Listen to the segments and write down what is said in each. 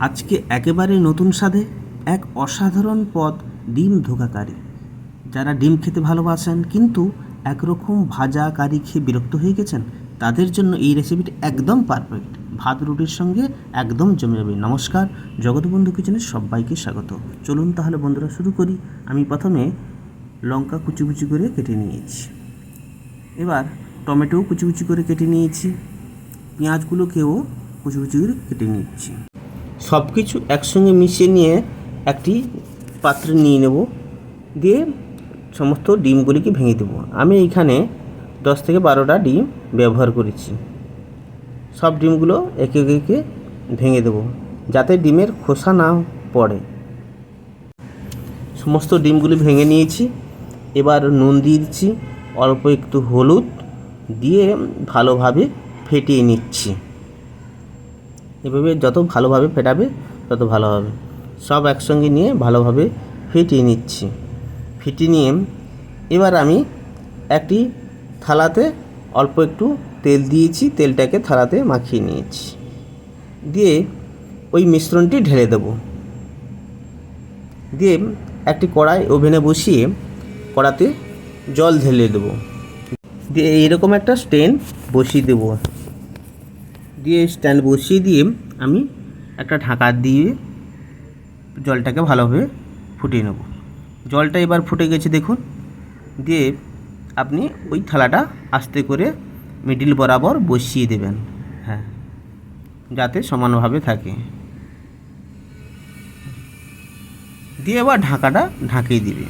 আজকে একেবারে নতুন স্বাদে এক অসাধারণ পদ ডিম ধোকাকারি। যারা ডিম খেতে ভালোবাসেন, কিন্তু একরকম ভাজা কারি খেয়ে বিরক্ত হয়ে গেছেন, তাদের জন্য এই রেসিপিটি একদম পারফেক্ট ভাত, রুটির সঙ্গে একদম জমে যাবে। নমস্কার, জগৎবন্ধু কিচেনের সবাইকে স্বাগত। চলুন তাহলে বন্ধুরা শুরু করি। আমি প্রথমে লঙ্কা কুচি কুচি করে কেটে নিয়েছি। এবার টমেটোও কুচি কুচি করে কেটে নিয়েছি। পেঁয়াজগুলোকেও কুচি কুচি করে কেটে নিচ্ছি। সব কিছু একসঙ্গে মিশিয়ে নিয়ে একটি পাত্রে নিয়ে নেব। দিয়ে সমস্ত ডিমগুলিকে ভেঙে দেব। আমি এইখানে দশ থেকে বারোটা ডিম ব্যবহার করেছি। সব ডিমগুলো একে একে ভেঙে দেব যাতে ডিমের খোসা না পড়ে। সমস্ত ডিমগুলি ভেঙে নিয়েছি। এবার নুন দিয়ে দিচ্ছি, অল্প একটু হলুদ দিয়ে ভালোভাবে ফেটিয়ে নিচ্ছি। এভাবে যত ভালোভাবে ফেটাবে, তত ভালো হবে। সব একসঙ্গে নিয়ে ভালোভাবে ফেটিয়ে নিচ্ছি। ফেটিয়ে নিয়ে এবার আমি একটি থালাতে অল্প একটু তেল দিয়েছি, তেলটাকে থালাতে মাখিয়ে নিয়েছি। দিয়ে ওই মিশ্রণটি ঢেলে দেবো। দিয়ে একটি কড়াই ওভেনে বসিয়ে কড়াতে জল ঢেলে দেবো। দিয়ে এরকম একটা স্ট্যান্ড বসিয়ে দেবো। দিয়ে স্ট্যান্ড বসিয়ে দিয়ে আমি একটা ঢাকা দিয়ে জলটাকে ভালোভাবে ফুটিয়ে নেব। জলটা এবার ফুটে গেছে দেখুন। দিয়ে আপনি ওই থালাটা আস্তে করে মিডিল বরাবর বসিয়ে দেবেন। হ্যাঁ যাতে সমানভাবে থাকে। দিয়ে এবার ঢাকাটা ঢাকিয়ে দিবে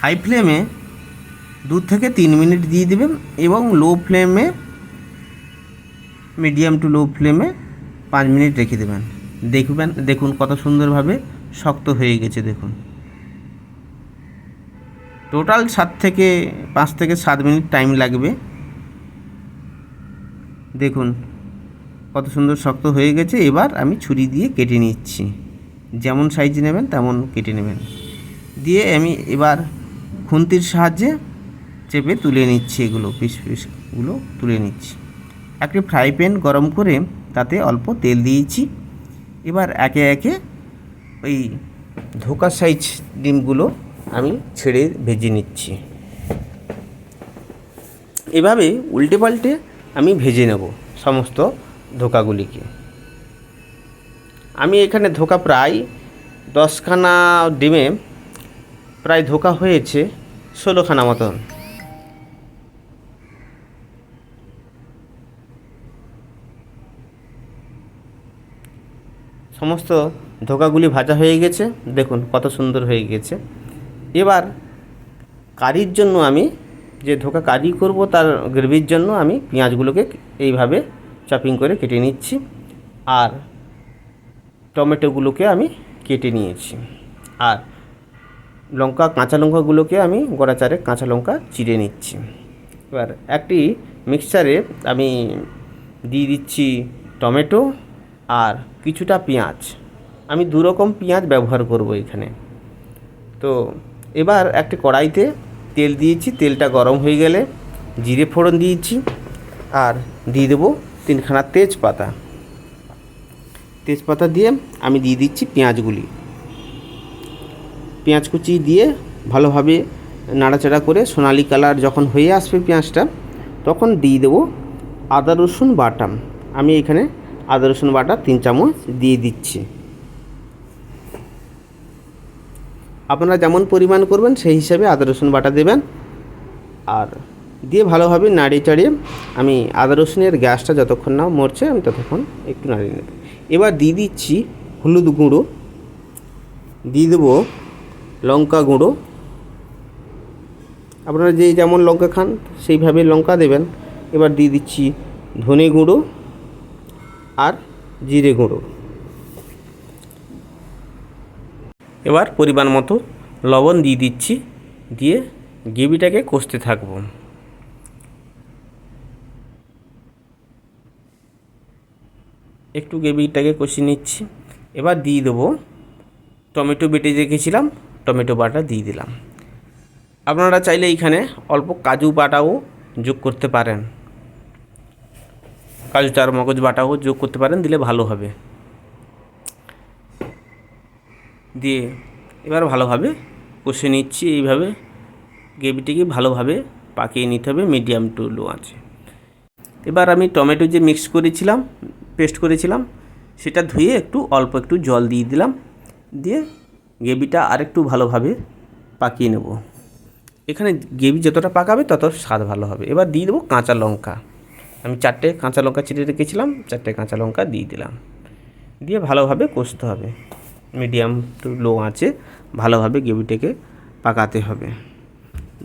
হাই ফ্লেমে দু থেকে তিন মিনিট দিয়ে দেবেন এবং লো ফ্লেমে, মিডিয়াম টু লো ফ্লেমে পাঁচ মিনিট রেখে দেবেন। দেখবেন, দেখুন কত সুন্দরভাবে শক্ত হয়ে গেছে, দেখুন। টোটাল সাত থেকে পাঁচ থেকে সাত মিনিট টাইম লাগবে। দেখুন কত সুন্দর শক্ত হয়ে গেছে। এবার আমি ছুরি দিয়ে কেটে নিচ্ছি। যেমন সাইজ নেবেন, তেমন কেটে নেবেন। দিয়ে আমি এবার খুন্তির সাহায্যে চেপে তুলে নিচ্ছি এগুলো, পিস পিসগুলো তুলে নিচ্ছি। একটি ফ্রাই প্যান গরম করে তাতে অল্প তেল দিয়েছি। এবার একে একে ওই ধোকা সাইজ ডিমগুলো আমি ছেড়ে ভেজে নিচ্ছি। এভাবে উল্টে পাল্টে আমি ভেজে নেব সমস্ত ধোকাগুলিকে। আমি এখানে ধোকা প্রায় দশখানা ডিমে প্রায় ধোকা হয়েছে, ষোলোখানা মতন। সমস্ত ধোকাগুলি ভাজা হয়ে গেছে। দেখুন কত সুন্দর হয়ে গেছে। এবার কারির জন্য আমি যে ধোকা কারি করব তার গ্রেভির জন্য আমি পেঁয়াজগুলোকে এইভাবে চপিং করে কেটে নিচ্ছি। আর টমেটোগুলোকে আমি কেটে নিয়েছি। আর লঙ্কা, কাঁচা লঙ্কাগুলোকে আমি গোড়াচারে কাঁচা লঙ্কা চিড়ে নিচ্ছি। এবার একটি মিক্সচারে আমি দিয়ে দিচ্ছি টমেটো। আর কিছুটা পেঁয়াজ। আমি দু রকম পেঁয়াজ ব্যবহার করব এখানে। তো এবার একটা কড়াইতে তেল দিয়েছি, তেলটা গরম হয়ে গেলে জিরে ফোড়ন দিয়েছি আর দিয়ে দেবো তিনখানা তেজপাতা। তেজপাতা দিয়ে আমি দিয়ে দিচ্ছি পেঁয়াজগুলি। পেঁয়াজ কুচি দিয়ে ভালোভাবে নাড়াচাড়া করে সোনালি কালার যখন হয়ে আসবে পেঁয়াজটা, তখন দিয়ে দেবো আদা রসুন বাটাম আমি এখানে আদা, রসুন বাটা তিন চামচ দিয়ে দিচ্ছি। আপনারা যেমন পরিমাণ করবেন, সেই হিসাবে আদা, রসুন বাটা দেবেন। আর দিয়ে ভালোভাবে নাড়িয়ে চাড়িয়ে আমি আদা, রসুনের গ্যাসটা যতক্ষণ না মরছে, আমি ততক্ষণ একটু নাড়িয়ে নেব। এবার দিয়ে দিচ্ছি হলুদ গুঁড়ো, দিয়ে দেবো লঙ্কা গুঁড়ো। আপনারা যে যেমন লঙ্কা খান, সেইভাবে লঙ্কা দেবেন। এবার দিয়ে দিচ্ছি ধনে গুঁড়ো। আর জিরে গুঁড়ো। এবার পরিমাণ মতো লবণ দিয়ে দিচ্ছি, দিয়ে গ্রেভিটাকে কষতে থাকব। একটু গ্রেভিটাকে কষিয়ে নিচ্ছি। এবার দিয়ে দেবো টমেটো বেটে রেখেছিলাম, টমেটো বাটা দিয়ে দিলাম। আপনারা চাইলে এইখানে অল্প কাজু বাটাও যোগ করতে পারেন। কাজু, চার মগজ বাটাও যোগ করতে পারেন, দিলে ভালো হবে। দিয়ে এবার ভালোভাবে কষে নিচ্ছি, এইভাবে গ্রেভিটিকে ভালোভাবে পাকিয়ে নিতে হবে, মিডিয়াম টু লো আছে এবার আমি টমেটো যে মিক্স করেছিলাম, পেস্ট করেছিলাম, সেটা ধুয়ে একটু, অল্প একটু জল দিয়ে দিলাম। দিয়ে গ্রেভিটা আরেকটু ভালোভাবে পাকিয়ে নেব। এখানে গ্রেভি যতটা পাকাবে, তত স্বাদ ভালো হবে। এবার দিয়ে দেবো কাঁচা লঙ্কা। আমি চারটে কাঁচা লঙ্কা চিটে রেখেছিলাম, চারটে কাঁচা লঙ্কা দিয়ে দিলাম। দিয়ে ভালোভাবে কষতে হবে। মিডিয়াম টু লো আছে ভালোভাবে গ্রেভিটাকে পাকাতে হবে।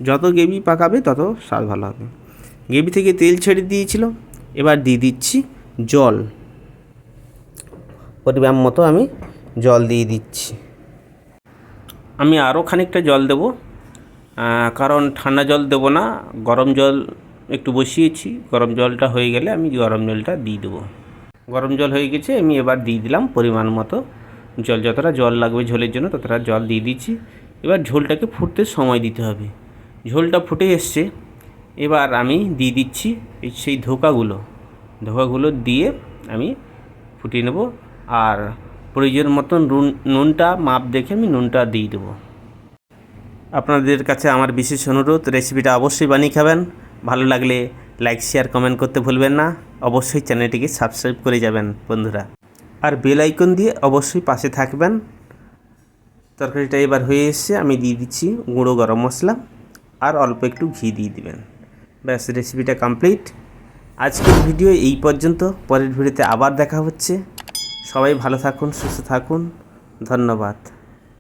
যত গ্রেভি পাকাবে তত স্বাদ ভালো হবে। গ্রেভি থেকে তেল ছেড়ে দিয়েছিল এবার দিয়ে দিচ্ছি জল। পরিমাণ মতো আমি জল দিয়ে দিচ্ছি। আমি আরও খানিকটা জল দেবো কারণ ঠান্ডা জল দেবো না, গরম জল একটু বসিয়েছি, গরম জলটা হয়ে গেলে আমি গরম জলটা দিয়ে দেবো। গরম জল হয়ে গেছে, আমি এবার দিয়ে দিলাম পরিমাণ মতো। জল যতটা জল লাগবে ঝোলের জন্য ততটা জল দিয়ে দিচ্ছি। এবার ঝোলটাকে ফুটতে সময় দিতে হবে। ঝোলটা ফুটে এসছে, এবার আমি দিয়ে দিচ্ছি সেই ধোকাগুলো। ধোকাগুলো দিয়ে আমি ফুটিয়ে নেব আর প্রয়োজন মতন নুন, নুনটা মাপ দেখে আমি নুনটা দিয়ে দেবো। আপনাদের কাছে আমার বিশেষ অনুরোধ, রেসিপিটা অবশ্যই বানিয়ে খাবেন। ভালো লাগলে লাইক শেয়ার কমেন্ট করতে ভুলবেন না। অবশ্যই চ্যানেলটিকে সাবস্ক্রাইব করে যাবেন, বন্ধুরা। আর বেল আইকন দিয়ে অবশ্যই পাশে থাকবেন। তরকারিটা এবার হয়ে এসছে, আমি দিয়ে দিচ্ছি গুঁড়ো গরম মশলা আর অল্প একটু ঘি দিয়ে দিবেন। ব্যাস রেসিপিটা কমপ্লিট আজকের ভিডিও এই পর্যন্ত। পরের ভিডিওতে আবার দেখা হচ্ছে। সবাই ভালো থাকুন, সুস্থ থাকুন। ধন্যবাদ।